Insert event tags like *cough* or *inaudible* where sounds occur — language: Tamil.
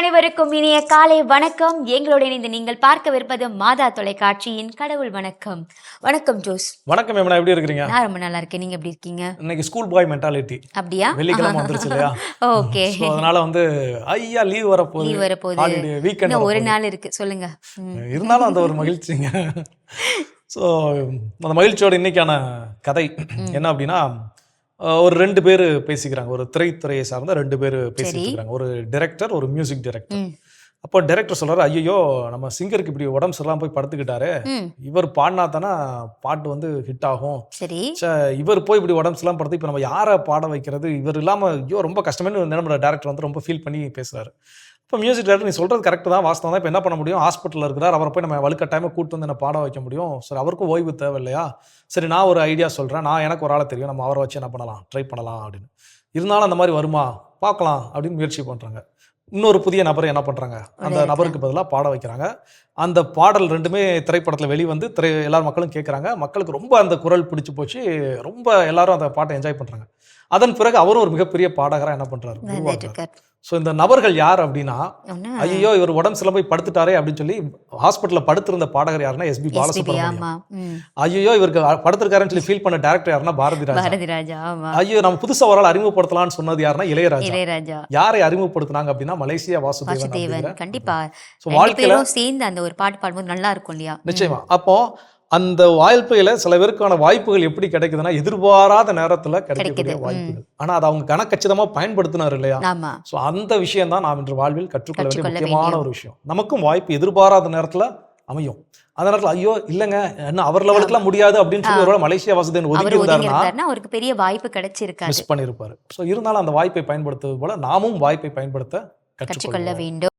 அனைவருக்கும் இனிய காலை வணக்கம். எங்களோட இணைந்து நீங்கள் பார்க்கவிருப்பது மாதா தொலைக்காட்சியின் கடவுள் வணக்கம். வணக்கம் ஜோஸ். வணக்கம் மேம் எப்படி இருக்கிறீங்க? நான் ரொம்ப நல்லா இருக்கேன். நீங்க எப்படி இருக்கீங்க? இன்னைக்கு ஸ்கூல் பாய் மென்டாலிட்டி அப்படியா? வெள்ளிக்கிழமை வந்துருச்சு இல்லையா? *laughs* ஓகே. அதனால வந்து ஐயா லீவ் வரப்போகுது. லீவ் வரப்போகுது. ஹாலிடே வீக்கெண்ட் ஒரு நாள் இருக்கு. சொல்லுங்க. *laughs* இருந்தாலும் அந்த ஒரு மகிழ்ச்சிங்க. *laughs* ஸோ அந்த மகிழ்ச்சியோட இன்னைக்கான கதை என்ன அப்படின்னா ஒரு ரெண்டு பேர் பேசிக்கிறாங்க. ஒரு திரைத்துறையை சார்ந்த ரெண்டு பேர் பேசிட்டு இருக்காங்க ஒரு டைரக்டர் ஒரு மியூசிக் டைரக்டர். அப்போ டைரக்டர் சொல்றாரு ஐயோ நம்ம சிங்கருக்கு இப்படி உடம்பு சரியில்லாம போய் படுத்துக்கிட்டாரு. இவர் பாடினா தானே பாட்டு வந்து ஹிட் ஆகும். சரி. இவர் போய் இப்படி உடம்பு சரியில்லாம படுத்து இப்போ நம்ம யாரை பாட வைக்கிறது? இவர் இல்லாமல் ஐயோ ரொம்ப கஷ்டமே நம்ம டேரக்டர் வந்து ரொம்ப ஃபீல் பண்ணி பேசுறாரு. இப்போ மியூசிக் டேரக்டர் நீ சொல்கிறது கரெக்ட் தான் வாஸ்தவம் தான். இப்போ என்ன பண்ண முடியும்? ஹாஸ்பிட்டலில் இருக்கிறார் அவரை போய் நம்ம வலுக்கட்டாயமாக கூட்டு வந்து என்ன பாட வைக்க முடியும்? சரி அவருக்கும் ஓய்வு தேவை இல்லையா சரி நான் ஒரு ஐடியா சொல்கிறேன் நான் எனக்கு ஒரு ஆளை தெரியும். நம்ம அவரை வச்சு என்ன பண்ணலாம்? ட்ரை பண்ணலாம் அப்படின்னு. இருந்தாலும் அந்த மாதிரி வருமா? பார்க்கலாம் அப்படின்னு முயற்சி பண்ணுறாங்க இன்னொரு புதிய நபரை என்ன பண்ணுறாங்க அந்த. நபருக்கு பதிலாக பாட வைக்கிறாங்க. அந்த பாடல் ரெண்டுமே திரைப்படத்தில் வெளிவந்து திரை எல்லார் மக்களும் கேட்குறாங்க மக்களுக்கு ரொம்ப அந்த குரல் பிடிச்சு போச்சு. ரொம்ப எல்லாரும் அந்த பாட்டை என்ஜாய் பண்ணுறாங்க அதன் பிறகு அவரும் ஒரு மிகப்பெரிய பாடகராக என்ன பண்ணுறாரு ஸோ இந்த நபர்கள் யார் அப்படின்னா ஐயோ இவர் உடம்பு சில போய் படுத்துட்டாரே அப்படின்னு சொல்லி ஹாஸ்பிட்டலில் படுத்திருந்த பாடகர் யாருன்னா எஸ்பி பாலசுப்ரமணியம். ஐயோ இவருக்கு படுத்திருக்காருன்னு சொல்லி ஃபீல் பண்ண டேரக்டர் யாருன்னா பாரதி ராஜா ஐயோ நம்ம புதுசா ஒரு அறிமுகப்படுத்தலாம்னு சொன்னது யாருன்னா இளையராஜா. இளையராஜா. யாரை அறிமுகப்படுத்துனாங்க அப்படின்னா மலேசியா வாசுதேவன் கண்டிப்பா. ஸோ வாழ்க்கையில சேர்ந்து அந்த ஒரு பாட்டு பாடும்போது நல்லா இருக்கும் இல்லையா. நிச்சயமா. அப்போ அந்த வாய்ப்புகளை சில பேருக்கான வாய்ப்புகள் எப்படி கிடைக்குதுன்னா எதிர்பாராத நேரத்துல கிடைக்கக்கூடிய. வாய்ப்புகள். ஆனா அதை அவங்க கணக்கச்சிதமா பயன்படுத்தினார் இல்லையா? ஸோ அந்த விஷயம் தான் நாம் இன்று வாழ்வில் கற்றுக்கொள்ள வேண்டிய முக்கியமான ஒரு விஷயம். நமக்கும் வாய்ப்பு எதிர்பாராத நேரத்துல அமையும். அந்த நேரத்துல ஐயோ இல்லைங்க என்ன அவர் லெவலுக்குலாம் முடியாது அப்படின்னு சொல்லி ஒருவேளை மலேசியா அவர் ஒதுக்கி இருந்தாருன்னா அவருக்கு பெரிய வாய்ப்பு கிடைச்சிருக்காது. மிஸ் பண்ணியிருப்பாரு ஸோ இருந்தாலும் அந்த வாய்ப்பை பயன்படுத்துவது போல நாமும் வாய்ப்பை பயன்படுத்த கற்றுக்கொள்ள வேண்டும்.